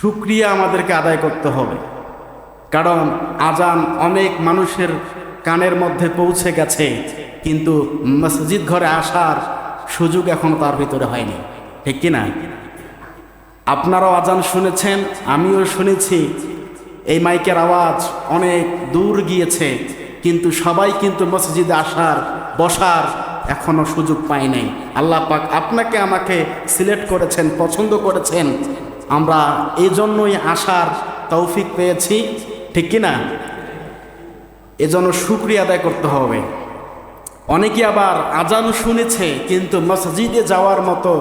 সুক্রিয়া আমাদেরকে আদায় করতে হবে। কারণ আজান অনেক মানুষের কানের মধ্যে পৌঁছে গেছে, কিন্তু মসজিদ ঘরে আসার সুযোগ এখনও তার ভিতরে হয়নি। ঠিক কি না? আপনারাও আজান শুনেছেন, আমিও শুনেছি। এই মাইকের আওয়াজ অনেক দূর গিয়েছে, কিন্তু সবাই কিন্তু মসজিদে আসার, বসার এখনও সুযোগ পাই নাই। আল্লাহ পাক আপনাকে আমাকে সিলেক্ট করেছেন, পছন্দ করেছেন। আমরা এই জন্যই আসার তৌফিক পেয়েছি, ঠিক কি না? এজন্য শুক্রিয়া আদায় করতে হবে। অনেকে আবার আজান শুনেছে, কিন্তু মসজিদে যাওয়ার মতো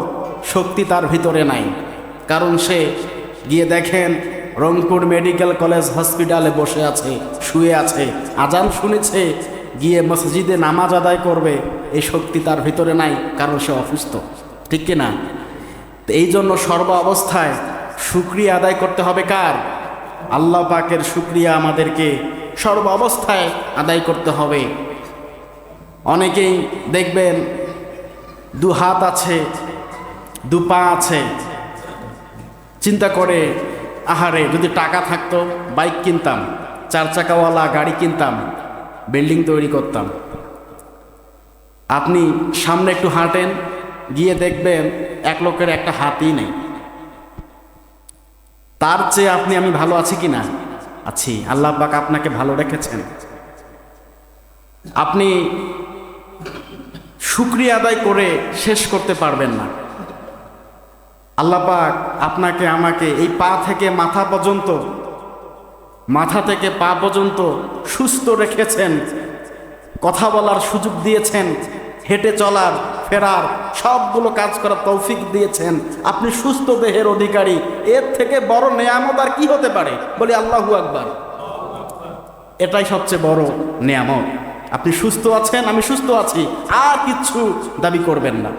শক্তি তার ভিতরে নাই। কারণ সে গিয়ে দেখেন, রংপুর মেডিকেল কলেজ হসপিটালে বসে আছে, শুয়ে আছে। আজান শুনেছে, গিয়ে মসজিদে নামাজ আদায় করবে, এই শক্তি তার ভিতরে নাই, কারণ সে অসুস্থ, ঠিক কি না? এই জন্য সর্ব অবস্থায় শুক্রিয়া আদায় করতে হবে কার? আল্লাহ পাকের শুক্রিয়া আমাদেরকে সর্ব অবস্থায় আদায় করতে হবে। অনেকেই দেখবেন দু হাত আছে, দু পা আছে। চিন্তা করে, আহারে, যদি টাকা থাকতো, বাইক কিনতাম, চার চাকাওয়ালা গাড়ি কিনতাম, বিল্ডিং তৈরি করতাম। আপনি সামনে একটু হাঁটেন, গিয়ে দেখবেন এক লোকের একটা হাতই নেই। তার চেয়ে আপনি আমি ভালো আছি কি না? আছি। আল্লাহ পাক আপনাকে ভালো রেখেছেন। আপনি শুক্রিয়া আদায় করে শেষ করতে পারবেন না। আল্লাহ পাক আপনাকে, আমাকে এই পা থেকে মাথা পর্যন্ত, মাথা থেকে পা পর্যন্ত সুস্থ রেখেছেন, কথা বলার সুযোগ দিয়েছেন, হেঁটে চলার ফেরার সবগুলো কাজ করার তৌফিক দিয়েছেন। আপনি সুস্থ দেহের অধিকারী। এর থেকে বড় নেয়ামত আর কি হতে পারে? বলি আল্লাহু আকবার। এটাই সবচেয়ে বড় নেয়ামত। আপনি সুস্থ আছেন, আমি সুস্থ আছি। আর কিচ্ছু দাবি করবেন না।